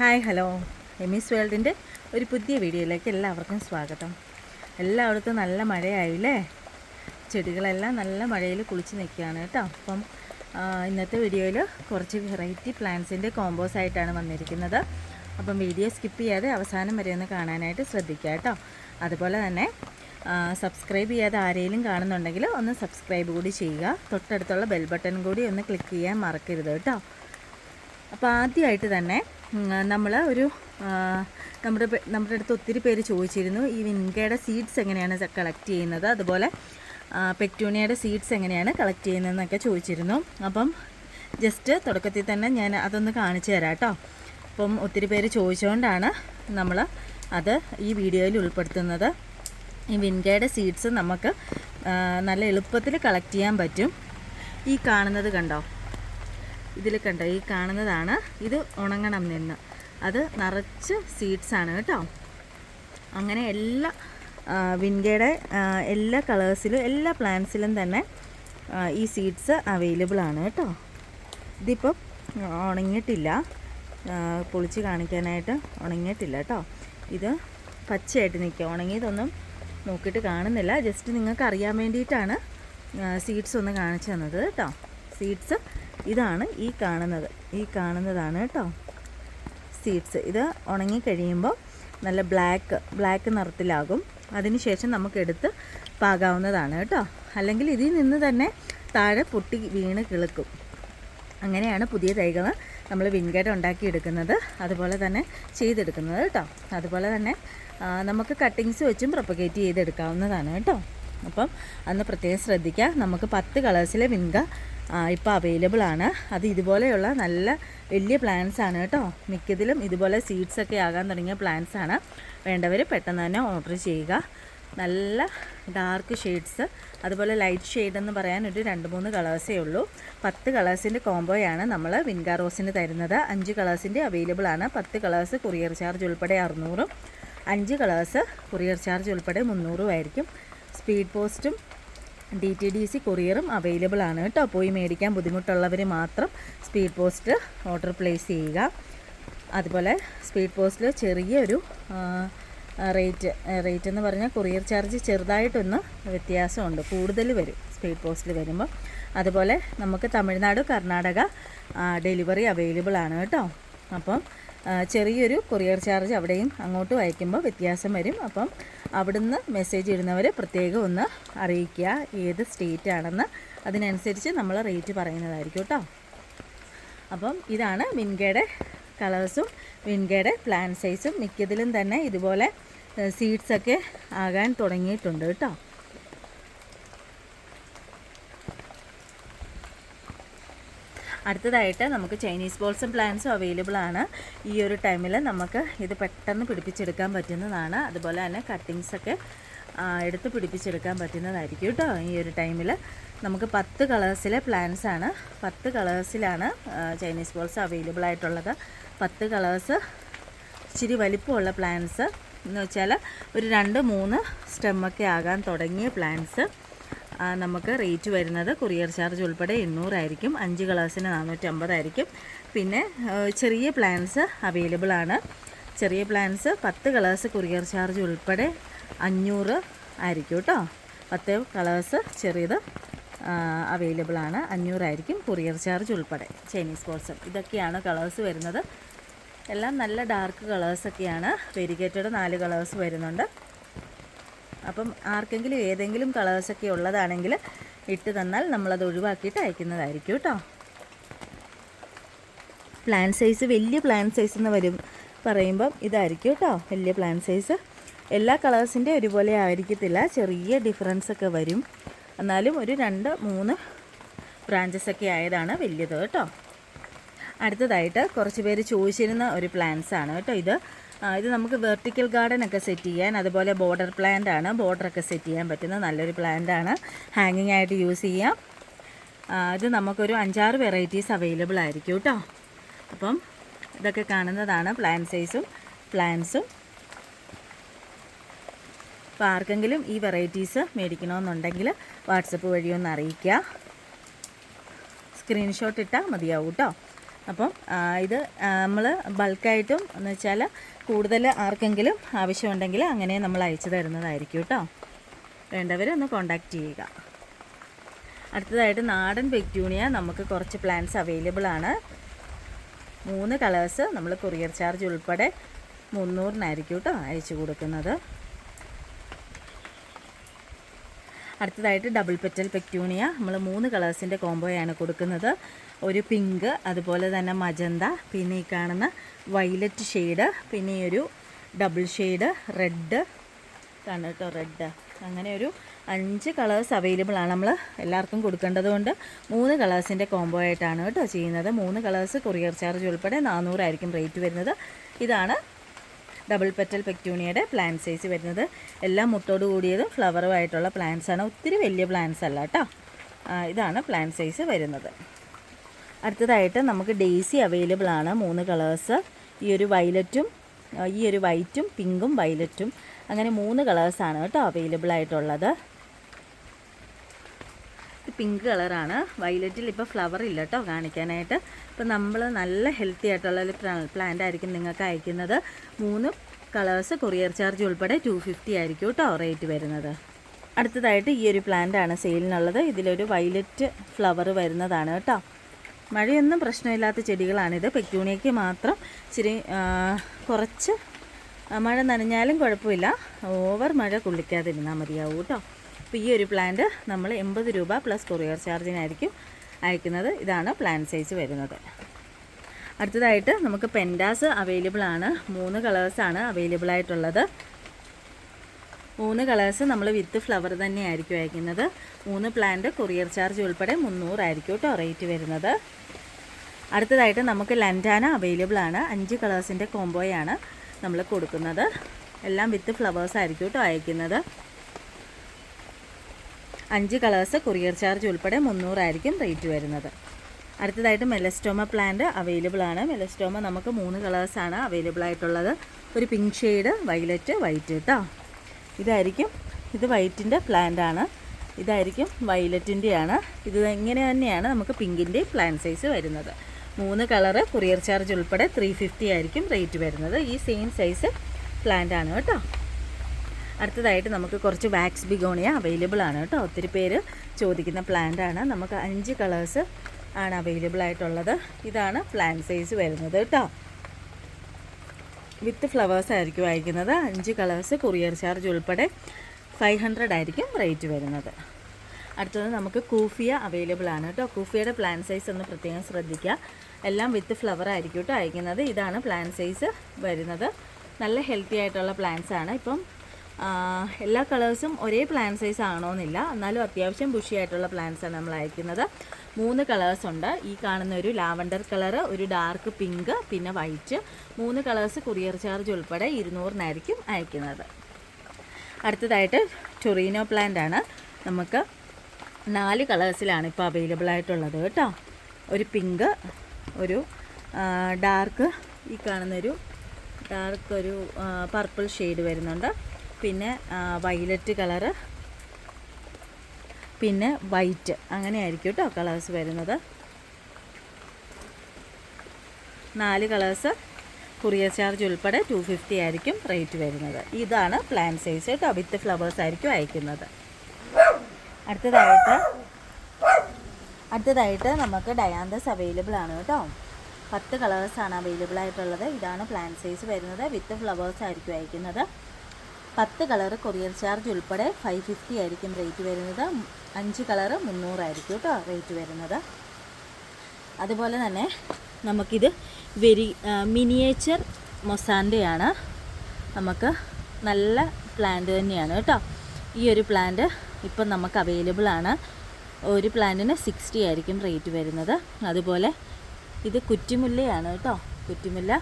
Hi hello. എമിസ് വേൾഡിന്റെ ഒരു പുതിയ വീഡിയോയിലേക്ക് എല്ലാവർക്കും സ്വാഗതം. എല്ലായിടത്തും നല്ല മഴയായില്ലേ? ചെടികളെല്ലാം നല്ല മഴയിൽ കുളിച്ച് നിൽക്കുകയാണ് കേട്ടോ. അപ്പം ഇന്നത്തെ വീഡിയോയിൽ കുറച്ച് വെറൈറ്റി പ്ലാന്റ്സിന്റെ കോമ്പോസ് ആയിട്ടാണ് വന്നിരിക്കുന്നത്. അപ്പം വീഡിയോ സ്കിപ്പ് ചെയ്യാതെ അവസാനം വരെ ഒന്ന് കാണാനായിട്ട് ശ്രദ്ധിക്കുക കേട്ടോ. അതുപോലെ തന്നെ സബ്സ്ക്രൈബ് ചെയ്യാതെ ആരെങ്കിലും കാണുന്നുണ്ടെങ്കിൽ ഒന്ന് സബ്സ്ക്രൈബ് കൂടി ചെയ്യുക. തൊട്ടടുത്തുള്ള ബെൽ ബട്ടൺ കൂടി ഒന്ന് ക്ലിക്ക് ചെയ്യാൻ മറക്കരുത് കേട്ടോ. അപ്പോൾ ആദ്യമായിട്ട് തന്നെ നമ്മൾ ഒരു നമ്മുടെ നമ്മുടെ അടുത്ത് ഒത്തിരി പേര് ചോദിച്ചിരുന്നു ഈ വിൻകയുടെ സീഡ്സ് എങ്ങനെയാണ് കളക്ട് ചെയ്യുന്നത്? അതുപോലെ പെറ്റൂണിയുടെ സീഡ്സ് എങ്ങനെയാണ് കളക്ട് ചെയ്യുന്നതെന്നൊക്കെ ചോദിച്ചിരുന്നു. അപ്പം ജസ്റ്റ് തുടക്കത്തിൽ തന്നെ ഞാൻ അതൊന്ന് കാണിച്ചു തരാം കേട്ടോ. അപ്പം ഒത്തിരി പേര് ചോദിച്ചുകൊണ്ടാണ് നമ്മൾ അത് ഈ വീഡിയോയിൽ ഉൾപ്പെടുത്തുന്നത്. ഈ വിൻകയുടെ സീഡ്സ് നമുക്ക് നല്ല എളുപ്പത്തിൽ കളക്ട് ചെയ്യാൻ പറ്റും. ഈ കാണുന്നത് കണ്ടോ? ഇതിൽ കണ്ടോ ഈ കാണുന്നതാണ്. ഇത് ഉണങ്ങണം നിന്ന്. അത് നിറച്ച് സീഡ്സ് ആണ് കേട്ടോ. അങ്ങനെ എല്ലാ വിൻകയുടെ എല്ലാ കളേഴ്സിലും എല്ലാ പ്ലാന്റ്സിലും തന്നെ ഈ സീഡ്സ് അവൈലബിൾ ആണ് കേട്ടോ. ഇതിപ്പം ഉണങ്ങിയിട്ടില്ല. പൊളിച്ച് കാണിക്കാനായിട്ട് ഉണങ്ങിയിട്ടില്ല കേട്ടോ. ഇത് പച്ചയായിട്ട് നിൽക്കുക. ഉണങ്ങിയതൊന്നും നോക്കിയിട്ട് കാണുന്നില്ല. ജസ്റ്റ് നിങ്ങൾക്ക് അറിയാൻ വേണ്ടിയിട്ടാണ് സീഡ്സ് ഒന്ന് കാണിച്ചു തന്നത് കേട്ടോ. സീഡ്സ് ഇതാണ് ഈ കാണുന്നത്. ഈ കാണുന്നതാണ് കേട്ടോ. സീഡ്സ് ഇത് ഉണങ്ങിക്കഴിയുമ്പോൾ നല്ല ബ്ലാക്ക് ബ്ലാക്ക് നിറത്തിലാകും. അതിനുശേഷം നമുക്കെടുത്ത് പാകാവുന്നതാണ് കേട്ടോ. അല്ലെങ്കിൽ ഇതിൽ നിന്ന് തന്നെ താഴെ പൊട്ടി വീണ് കിളുക്കും. അങ്ങനെയാണ് പുതിയ തൈകൾ നമ്മൾ വിൻഗേറ്റ് ഉണ്ടാക്കിയെടുക്കുന്നത് അതുപോലെ തന്നെ ചെയ്തെടുക്കുന്നത് കേട്ടോ. അതുപോലെ തന്നെ നമുക്ക് കട്ടിങ്സ് വെച്ചും പ്രൊപ്പഗേറ്റ് ചെയ്തെടുക്കാവുന്നതാണ് കേട്ടോ. അപ്പം അന്ന് പ്രത്യേകം ശ്രദ്ധിക്കുക. നമുക്ക് പത്ത് കളേഴ്സിലെ വിൻഗ ഇപ്പോൾ അവൈലബിൾ ആണ്. അത് ഇതുപോലെയുള്ള നല്ല വലിയ പ്ലാന്റ്സ് ആണ് കേട്ടോ. മിക്കതിലും ഇതുപോലെ സീഡ്സ് ഒക്കെ ആകാൻ തുടങ്ങിയ പ്ലാന്റ്സ് ആണ്. വേണ്ടവർ പെട്ടെന്ന് തന്നെ ഓർഡർ ചെയ്യുക. നല്ല ഡാർക്ക് ഷെയ്ഡ്സ് അതുപോലെ ലൈറ്റ് ഷെയ്ഡ് എന്ന് പറയാൻ ഒരു രണ്ട് മൂന്ന് കളേഴ്സേ ഉള്ളൂ. പത്ത് കളേഴ്സിന്റെ കോംബോയാണ് നമ്മൾ വിൻഗാ റോസിന് തരുന്നത്. അഞ്ച് കളേഴ്സിന്റെ അവൈലബിൾ ആണ്. പത്ത് കളേഴ്സ് കൊറിയർ ചാർജ് ഉൾപ്പെടെ അറുന്നൂറും. അഞ്ച് കളേഴ്സ് കൊറിയർ ചാർജ് ഉൾപ്പെടെ മുന്നൂറും ആയിരിക്കും. സ്പീഡ് പോസ്റ്റും ഡി ടി ഡി സി കൊറിയറും അവൈലബിൾ ആണ് കേട്ടോ. പോയി മേടിക്കാൻ ബുദ്ധിമുട്ടുള്ളവർ മാത്രം സ്പീഡ് പോസ്റ്റ് ഓർഡർ പ്ലേസ് ചെയ്യുക. അതുപോലെ സ്പീഡ് പോസ്റ്റിൽ ചെറിയൊരു റേറ്റ് റേറ്റ് എന്ന് പറഞ്ഞാൽ കൊറിയർ ചാർജ് ചെറുതായിട്ടൊന്ന് വ്യത്യാസമുണ്ട്. കൂടുതൽ വരും സ്പീഡ് പോസ്റ്റിൽ വരുമ്പോൾ അതുപോലെ നമുക്ക് തമിഴ്നാട് കർണാടക ഡെലിവറി അവൈലബിൾ ആണ് കേട്ടോ. അപ്പം ചെറിയൊരു കൊറിയർ ചാർജ് അവിടെയും അങ്ങോട്ടും അയക്കുമ്പോൾ വ്യത്യാസം വരും. അപ്പം അവിടുന്ന് മെസ്സേജ് ഇടുന്നവർ പ്രത്യേകം ഒന്ന് അറിയിക്കുക ഏത് സ്റ്റേറ്റ് ആണെന്ന്. അതിനനുസരിച്ച് നമ്മൾ റേറ്റ് പറയുന്നതായിരിക്കും കേട്ടോ അപ്പം ഇതാണ് മിൻകയുടെ കളേഴ്സും മിൻകയുടെ പ്ലാൻ സൈസും മിക്കതിലും തന്നെ ഇതുപോലെ സീഡ്സൊക്കെ ആകാൻ തുടങ്ങിയിട്ടുണ്ട് കേട്ടോ അടുത്തതായിട്ട് നമുക്ക് ചൈനീസ് ബോൾസും പ്ലാന്റ്സും അവൈലബിൾ ആണ്. ഈ ഒരു ടൈമിൽ നമുക്ക് ഇത് പെട്ടെന്ന് പിടിപ്പിച്ചെടുക്കാൻ പറ്റുന്നതാണ്. അതുപോലെ തന്നെ കട്ടിങ്സൊക്കെ എടുത്ത് പിടിപ്പിച്ചെടുക്കാൻ പറ്റുന്നതായിരിക്കും കേട്ടോ. ഈ ഒരു ടൈമിൽ നമുക്ക് പത്ത് കളേഴ്സിലെ പ്ലാന്റ്സ് ആണ്. പത്ത് കളേഴ്സിലാണ് ചൈനീസ് ബോൾസ് അവൈലബിൾ ആയിട്ടുള്ളത്. പത്ത് കളേഴ്സ് ഇച്ചിരി വലിപ്പമുള്ള പ്ലാന്റ്സ് എന്ന് വെച്ചാൽ ഒരു രണ്ട് മൂന്ന് സ്റ്റെമ്മൊക്കെ ആകാൻ തുടങ്ങിയ പ്ലാന്റ്സ് നമുക്ക് റേറ്റ് വരുന്നത് കൊറിയർ ചാർജ് ഉൾപ്പെടെ എണ്ണൂറായിരിക്കും അഞ്ച് കളേഴ്സിന് നാനൂറ്റമ്പതായിരിക്കും പിന്നെ ചെറിയ പ്ലാൻസ് അവൈലബിൾ ആണ്. ചെറിയ പ്ലാൻസ് പത്ത് കളേഴ്സ് കൊറിയർ ചാർജ് ഉൾപ്പെടെ അഞ്ഞൂറ് ആയിരിക്കും കേട്ടോ. പത്ത് കളേഴ്സ് ചെറിയത് അവൈലബിൾ ആണ്. അഞ്ഞൂറായിരിക്കും കൊറിയർ ചാർജ് ഉൾപ്പെടെ. ചൈനീസ് ബോൾസം ഇതൊക്കെയാണ് കളേഴ്സ് വരുന്നത്. എല്ലാം നല്ല ഡാർക്ക് കളേഴ്സൊക്കെയാണ് വെരിഗേറ്റഡ് നാല് കളേഴ്സ് വരുന്നുണ്ട്. അപ്പം ആർക്കെങ്കിലും ഏതെങ്കിലും കളേഴ്സൊക്കെ ഉള്ളതാണെങ്കിൽ ഇട്ട് തന്നാൽ നമ്മളത് ഒഴിവാക്കിയിട്ട് അയക്കുന്നതായിരിക്കും കേട്ടോ. പ്ലാൻ സൈസ് വലിയ പ്ലാൻ സൈസ് എന്ന് വരും പറയുമ്പം ഇതായിരിക്കും കേട്ടോ. വലിയ പ്ലാൻ സൈസ് എല്ലാ കളേഴ്സിന്റെ ഒരുപോലെ ആയിരിക്കത്തില്ല. ചെറിയ ഡിഫറൻസ് ഒക്കെ വരും. എന്നാലും ഒരു രണ്ട് മൂന്ന് ബ്രാഞ്ചസ് ഒക്കെ ആയതാണ് വലിയത് കേട്ടോ. അടുത്തതായിട്ട് കുറച്ച് പേര് ചോദിച്ചിരുന്ന ഒരു പ്ലാൻസ് ആണ് കേട്ടോ ഇത്. ഇത് നമുക്ക് വെർട്ടിക്കൽ ഗാർഡൻ ഒക്കെ സെറ്റ് ചെയ്യാൻ അതുപോലെ ബോർഡർ പ്ലാന്റ് ആണ്. ബോർഡറൊക്കെ സെറ്റ് ചെയ്യാൻ പറ്റുന്ന നല്ലൊരു പ്ലാന്റ് ആണ്. ഹാങ്ങിങ് ആയിട്ട് യൂസ് ചെയ്യാം. ആ, ഇത് നമുക്കൊരു അഞ്ചാറ് വെറൈറ്റീസ് അവൈലബിൾ ആയിരിക്കും കേട്ടോ അപ്പം ഇതൊക്കെ കാണുന്നതാണ് പ്ലാൻ സൈസും പ്ലാന്റ്സും അപ്പോൾ ആർക്കെങ്കിലും ഈ വെറൈറ്റീസ് മേടിക്കണമെന്നുണ്ടെങ്കിൽ വാട്സപ്പ് വഴി അറിയിക്കുക. സ്ക്രീൻഷോട്ട് ഇട്ടാൽ മതിയാവും കേട്ടോ അപ്പം ഇത് നമ്മൾ ബൾക്കായിട്ടും എന്ന് വെച്ചാൽ കൂടുതൽ ആർക്കെങ്കിലും ആവശ്യമുണ്ടെങ്കിൽ അങ്ങനെ നമ്മൾ അയച്ചു തരുന്നതായിരിക്കും കേട്ടോ വേണ്ടവർ ഒന്ന് കോണ്ടാക്റ്റ് ചെയ്യുക. അടുത്തതായിട്ട് നാടൻ പെക്യൂണിയ നമുക്ക് കുറച്ച് പ്ലാന്റ്സ് അവൈലബിൾ ആണ്. മൂന്ന് കളേഴ്സ് നമ്മൾ കൊറിയർ ചാർജ് ഉൾപ്പെടെ മുന്നൂറിനായിരിക്കും കേട്ടോ അയച്ചു കൊടുക്കുന്നത്. അടുത്തതായിട്ട് ഡബിൾ പെറ്റൽ പെക്യൂണിയ നമ്മൾ മൂന്ന് കളേഴ്സിന്റെ കോംബോയാണ് കൊടുക്കുന്നത്. ഒരു പിങ്ക് അതുപോലെ തന്നെ മജന്ത പിന്നെ ഈ കാണുന്ന വൈലറ്റ് ഷെയ്ഡ് പിന്നെ ഈ ഒരു ഡബിൾ ഷെയ്ഡ് റെഡ് കാണും കേട്ടോ റെഡ് അങ്ങനെ ഒരു അഞ്ച് കളേഴ്സ് അവൈലബിൾ ആണ് നമ്മൾ എല്ലാവർക്കും കൊടുക്കേണ്ടതുകൊണ്ട് മൂന്ന് കളേഴ്സിന്റെ കോംബോ ആയിട്ടാണ് കേട്ടോ ചെയ്യുന്നത്. മൂന്ന് കളേഴ്സ് കൊറിയർ ചാർജ് ഉൾപ്പെടെ നാനൂറായിരിക്കും റേറ്റ് വരുന്നത്. ഇതാണ് ഡബിൾ പെറ്റൽ പെക്യൂണിയുടെ പ്ലാന്റ് സൈസ് വരുന്നത്. എല്ലാം മുട്ടോട് കൂടിയതും ഫ്ലവറും ആയിട്ടുള്ള plants ആണ്. ഒത്തിരി വലിയ പ്ലാന്റ്സ് അല്ല കേട്ടോ ഇതാണ് പ്ലാന്റ് സൈസ് വരുന്നത്. അടുത്തതായിട്ട് നമുക്ക് ഡെയ്സി അവൈലബിൾ ആണ്. മൂന്ന് കളേഴ്സ് ഈ ഒരു വയലറ്റും ഈ ഒരു വൈറ്റും പിങ്കും വയലറ്റും അങ്ങനെ മൂന്ന് കളേഴ്സാണ് കേട്ടോ അവൈലബിൾ ആയിട്ടുള്ളത്. പിങ്ക് കളറാണ്. വയലറ്റിൽ ഇപ്പോൾ ഫ്ലവർ ഇല്ല കേട്ടോ കാണിക്കാനായിട്ട്. ഇപ്പോൾ നമ്മൾ നല്ല ഹെൽത്തി ആയിട്ടുള്ള ഒരു പ്ലാന്റ് ആയിരിക്കും നിങ്ങൾക്ക് അയക്കുന്നത്. മൂന്ന് കളേഴ്സ് കൊറിയർ ചാർജ് ഉൾപ്പെടെ ടു ഫിഫ്റ്റി ആയിരിക്കും കേട്ടോ റേറ്റ് വരുന്നത്. അടുത്തതായിട്ട് ഈ ഒരു പ്ലാന്റാണ് സെയിലിനുള്ളത് ഇതിലൊരു വയലറ്റ് ഫ്ലവർ വരുന്നതാണ് കേട്ടോ മഴയൊന്നും പ്രശ്നമില്ലാത്ത ചെടികളാണിത്. പെക്യൂണിയയ്ക്ക് മാത്രം ഇച്ചിരി കുറച്ച് മഴ നനഞ്ഞാലും കുഴപ്പമില്ല. ഓവർ മഴ കുളിക്കാതിരുന്നാൽ മതിയാവും കേട്ടോ അപ്പോൾ ഈ ഒരു പ്ലാന്റ് നമ്മൾ എൺപത് രൂപ പ്ലസ് കൊറിയർ ചാർജിനായിരിക്കും അയക്കുന്നത്. ഇതാണ് പ്ലാൻ സൈസ് വരുന്നത്. അടുത്തതായിട്ട് നമുക്ക് പെൻഡാസ് അവൈലബിൾ ആണ്. മൂന്ന് കളേഴ്സാണ് അവൈലബിൾ ആയിട്ടുള്ളത്. മൂന്ന് കളേഴ്സ് നമ്മൾ വിത്ത് ഫ്ലവർ തന്നെയായിരിക്കും അയക്കുന്നത്. മൂന്ന് പ്ലാന്റ് കൊറിയർ ചാർജ് ഉൾപ്പെടെ മുന്നൂറായിരിക്കും കേട്ടോ റേറ്റ് വരുന്നത്. അടുത്തതായിട്ട് നമുക്ക് ലൻഡാന അവൈലബിൾ ആണ്. അഞ്ച് കളേഴ്സിന്റെ കോംബോയാണ് നമ്മൾ കൊടുക്കുന്നത്. എല്ലാം വിത്ത് ഫ്ലവേഴ്സ് ആയിരിക്കും കേട്ടോ അയക്കുന്നത്. അഞ്ച് കളേഴ്സ് കൊറിയർ ചാർജ് ഉൾപ്പെടെ മുന്നൂറായിരിക്കും റേറ്റ് വരുന്നത്. അടുത്തതായിട്ട് മെലസ്റ്റോമ പ്ലാന്റ് അവൈലബിൾ ആണ്. മെലസ്റ്റോമ നമുക്ക് മൂന്ന് കളേഴ്സാണ് അവൈലബിൾ ആയിട്ടുള്ളത്. ഒരു പിങ്ക് ഷെയ്ഡ് വൈലറ്റ് വൈറ്റ് കേട്ടോ ഇതായിരിക്കും. ഇത് വൈറ്റിന്റെ പ്ലാന്റ് ആണ്. ഇതായിരിക്കും വൈലറ്റിന്റെയാണ് ഇത് ഇങ്ങനെ തന്നെയാണ് നമുക്ക് പിങ്കിന്റെ പ്ലാന്റ് സൈസ് വരുന്നത്. മൂന്ന് കളറ് കൊറിയർ ചാർജ് ഉൾപ്പെടെ ത്രീ ഫിഫ്റ്റി ആയിരിക്കും റേറ്റ് വരുന്നത്. ഈ സെയിം സൈസ് പ്ലാന്റ് ആണ് കേട്ടോ. അടുത്തതായിട്ട് നമുക്ക് കുറച്ച് വാക്സ് ബിഗോണിയ അവൈലബിൾ ആണ് കേട്ടോ. ഒത്തിരി പേര് ചോദിക്കുന്ന പ്ലാന്റ് ആണ്. നമുക്ക് അഞ്ച് കളേഴ്സ് ആണ് അവൈലബിൾ ആയിട്ടുള്ളത്. ഇതാണ് പ്ലാന്റ് സൈസ് വരുന്നത് കേട്ടോ. വിത്ത് ഫ്ലവേഴ്സ് ആയിരിക്കും അയക്കുന്നത് അഞ്ച് കളേഴ്സ് കൊറിയർ ചാർജ് ഉൾപ്പെടെ ഫൈവ് ഹൺഡ്രഡ് ആയിരിക്കും റേറ്റ് വരുന്നത്. അടുത്തത് നമുക്ക് കൂഫിയ അവൈലബിൾ ആണ് കേട്ടോ. കൂഫിയയുടെ പ്ലാൻ സൈസ് ഒന്ന് പ്രത്യേകം ശ്രദ്ധിക്കുക. എല്ലാം വിത്ത് ഫ്ലവർ ആയിരിക്കും കേട്ടോ അയക്കുന്നത്. ഇതാണ് പ്ലാൻ സൈസ് വരുന്നത്. നല്ല ഹെൽത്തി ആയിട്ടുള്ള പ്ലാന്റ്സ് ആണ്. ഇപ്പം എല്ലാ കളേഴ്സും ഒരേ പ്ലാൻ സൈസ് ആണോന്നില്ല. എന്നാലും അത്യാവശ്യം ബുഷി ആയിട്ടുള്ള ആണ് നമ്മൾ അയക്കുന്നത്. മൂന്ന് കളേഴ്സ് ഉണ്ട്. ഈ കാണുന്ന ഒരു ലാവൻഡർ കളർ ഒരു ഡാർക്ക് പിങ്ക് പിന്നെ വൈറ്റ് മൂന്ന് കളേഴ്സ് കൊറിയർ ചാർജ് ഉൾപ്പെടെ ഇരുന്നൂറിനായിരിക്കും അയക്കുന്നത്. അടുത്തതായിട്ട് ടൊറീനോ പ്ലാന്റ് ആണ്. നമുക്ക് നാല് കളേഴ്സിലാണ് ഇപ്പോൾ അവൈലബിൾ ആയിട്ടുള്ളത് കേട്ടോ. ഒരു പിങ്ക് ഒരു ഡാർക്ക് ഈ കാണുന്നൊരു ഡാർക്ക് ഒരു പർപ്പിൾ ഷെയ്ഡ് വരുന്നുണ്ട്. പിന്നെ വയലറ്റ് കളറ് പിന്നെ വൈറ്റ് അങ്ങനെയായിരിക്കും കേട്ടോ കളേഴ്സ് വരുന്നത്. നാല് കളേഴ്സ് കുറിയർ ചാർജ് ഉൾപ്പെടെ ടു ഫിഫ്റ്റി ആയിരിക്കും റേറ്റ് വരുന്നത്. ഇതാണ് പ്ലാൻ സൈസ് കേട്ടോ വിത്ത് ഫ്ലവേഴ്സ് ആയിരിക്കും അയക്കുന്നത്. അടുത്തതായിട്ട് അടുത്തതായിട്ട് നമുക്ക് ഡയാന്തസ് അവൈലബിൾ ആണ് കേട്ടോ പത്ത് കളേഴ്സാണ് അവൈലബിൾ ആയിട്ടുള്ളത്. ഇതാണ് പ്ലാൻ സൈസ് വരുന്നത്. വിത്ത് ഫ്ലവേഴ്സ് ആയിരിക്കും അയക്കുന്നത്. പത്ത് കളറ് കൊറിയർ ചാർജ് ഉൾപ്പെടെ ഫൈവ് ഫിഫ്റ്റി ആയിരിക്കും റേറ്റ് വരുന്നത്. അഞ്ച് കളറ് മുന്നൂറായിരിക്കും കേട്ടോ റേറ്റ് വരുന്നത്. അതുപോലെ തന്നെ നമുക്കിത് വെരി മിനിയേച്ചർ മൊസാന്റെയാണ് നമുക്ക് നല്ല പ്ലാന്റ് തന്നെയാണ് കേട്ടോ ഈ ഒരു പ്ലാന്റ് ഇപ്പം നമുക്ക് അവൈലബിൾ ആണ്. ഒരു പ്ലാന്റിന് സിക്സ്റ്റി ആയിരിക്കും റേറ്റ് വരുന്നത്. അതുപോലെ ഇത് കുറ്റിമുല്ലയാണ് കേട്ടോ കുറ്റിമുല്ല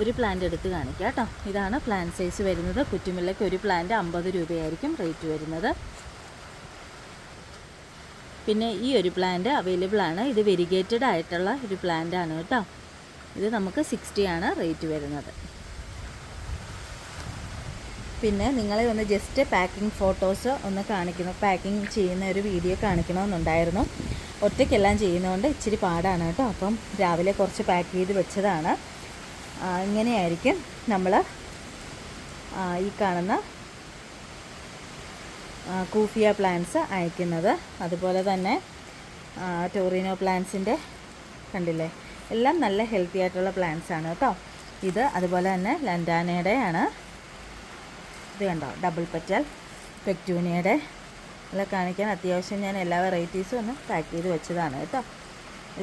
ഒരു പ്ലാന്റ് എടുത്ത് കാണിക്കാം കേട്ടോ. ഇതാണ് പ്ലാന്റ് സൈസ് വരുന്നത്. കുറ്റിമുല്ലയ്ക്ക് ഒരു പ്ലാന്റ് അമ്പത് രൂപയായിരിക്കും റേറ്റ് വരുന്നത്. പിന്നെ ഈ ഒരു പ്ലാന്റ് അവൈലബിൾ ആണ്. ഇത് വെരിഗേറ്റഡ് ആയിട്ടുള്ള ഒരു പ്ലാന്റ് ആണ് കേട്ടോ. ഇത് നമുക്ക് സിക്സ്റ്റി ആണ് റേറ്റ് വരുന്നത്. പിന്നെ നിങ്ങളെ ഒന്ന് ജസ്റ്റ് പാക്കിംഗ് ഫോട്ടോസ് ഒന്ന് കാണിക്കുന്നു. പാക്കിംഗ് ചെയ്യുന്ന ഒരു വീഡിയോ കാണിക്കണമെന്നുണ്ടായിരുന്നു. ഒറ്റയ്ക്കെല്ലാം ചെയ്യുന്നതുകൊണ്ട് ഇച്ചിരി പാടാണ് കേട്ടോ. അപ്പം രാവിലെ കുറച്ച് പാക്ക് ചെയ്ത് വെച്ചതാണ്. ഇങ്ങനെയായിരിക്കും നമ്മൾ ഈ കാണുന്ന കൂഫിയ പ്ലാന്റ്സ് അയക്കുന്നത്. അതുപോലെ തന്നെ ടോറിനോ പ്ലാന്റ്സിന്റെ കണ്ടില്ലേ? എല്ലാം നല്ല ഹെൽത്തി ആയിട്ടുള്ള പ്ലാന്റ്സ് ആണ് കേട്ടോ. ഇത് അതുപോലെ തന്നെ ലൻഡാനയുടെയാണ്. ഇത് കണ്ടോ? ഡബിൾ പെറ്റൽ പെക്ടൂനിയുടെ എല്ലാം കാണിക്കാൻ അത്യാവശ്യം ഞാൻ എല്ലാ വെറൈറ്റീസും ഒന്ന് പാക്ക് ചെയ്ത് വെച്ചതാണ് കേട്ടോ.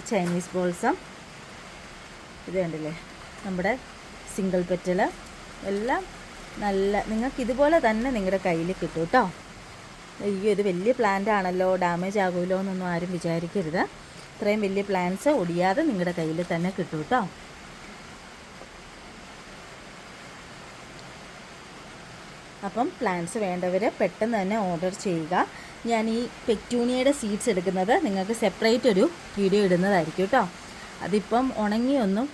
ചൈനീസ് ബോൾസം ഇത് കണ്ടില്ലേ? നമ്മുടെ സിംഗിൾ പെറ്റൽ എല്ലാം നല്ല നിങ്ങൾക്ക് ഇതുപോലെ തന്നെ നിങ്ങളുടെ കയ്യിൽ കിട്ടും കേട്ടോ അയ്യോ ഇത് വലിയ പ്ലാന്റ് ആണല്ലോ ഡാമേജ് ആകുമല്ലോ എന്നൊന്നും ആരും വിചാരിക്കരുത്. ഇത്രയും വലിയ പ്ലാന്റ്സ് ഒടിയാതെ നിങ്ങളുടെ കയ്യിൽ തന്നെ കിട്ടും കേട്ടോ അപ്പം പ്ലാന്റ്സ് വേണ്ടവർ പെട്ടെന്ന് തന്നെ ഓർഡർ ചെയ്യുക. ഞാൻ ഈ പെറ്റൂണിയയുടെ സീഡ്സ് എടുക്കുന്നത് നിങ്ങൾക്ക് സെപ്പറേറ്റ് ഒരു വീഡിയോ ഇടുന്നതായിരിക്കും കേട്ടോ അതിപ്പം ഉണങ്ങിയൊന്നും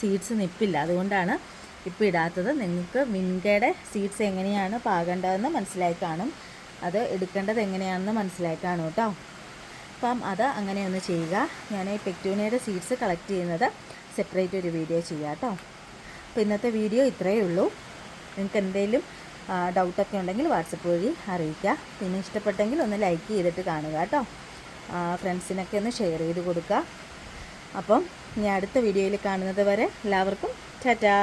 സീഡ്സ് നിപ്പില്ല. അതുകൊണ്ടാണ് ഇപ്പോൾ ഇടാത്തത്. നിങ്ങൾക്ക് മിൻകയുടെ സീഡ്സ് എങ്ങനെയാണ് പാകേണ്ടതെന്ന് മനസ്സിലായി കാണും. അത് എടുക്കേണ്ടത് എങ്ങനെയാണെന്ന് മനസ്സിലായി കാണും കേട്ടോ. അപ്പം അത് അങ്ങനെ ഒന്ന് ചെയ്യുക. ഞാൻ ഈ പെക്ടൂണിയയുടെ സീഡ്സ് കളക്ട് ചെയ്യുന്നത് സെപ്പറേറ്റ് ഒരു വീഡിയോ ചെയ്യാം കേട്ടോ. അപ്പോൾ ഇന്നത്തെ വീഡിയോ ഇത്രയേ ഉള്ളൂ. നിങ്ങൾക്ക് എന്തെങ്കിലും ഡൗട്ടൊക്കെ ഉണ്ടെങ്കിൽ വാട്സപ്പ് വഴി അറിയിക്കുക. പിന്നെ ഇഷ്ടപ്പെട്ടെങ്കിൽ ഒന്ന് ലൈക്ക് ചെയ്തിട്ട് കാണുക കേട്ടോ. ഫ്രണ്ട്സിനൊക്കെ ഒന്ന് ഷെയർ ചെയ്ത് കൊടുക്കുക. അപ്പം ഇനി അടുത്ത വീഡിയോയിൽ കാണുന്നത് വരെ എല്ലാവർക്കും ടാറ്റാ.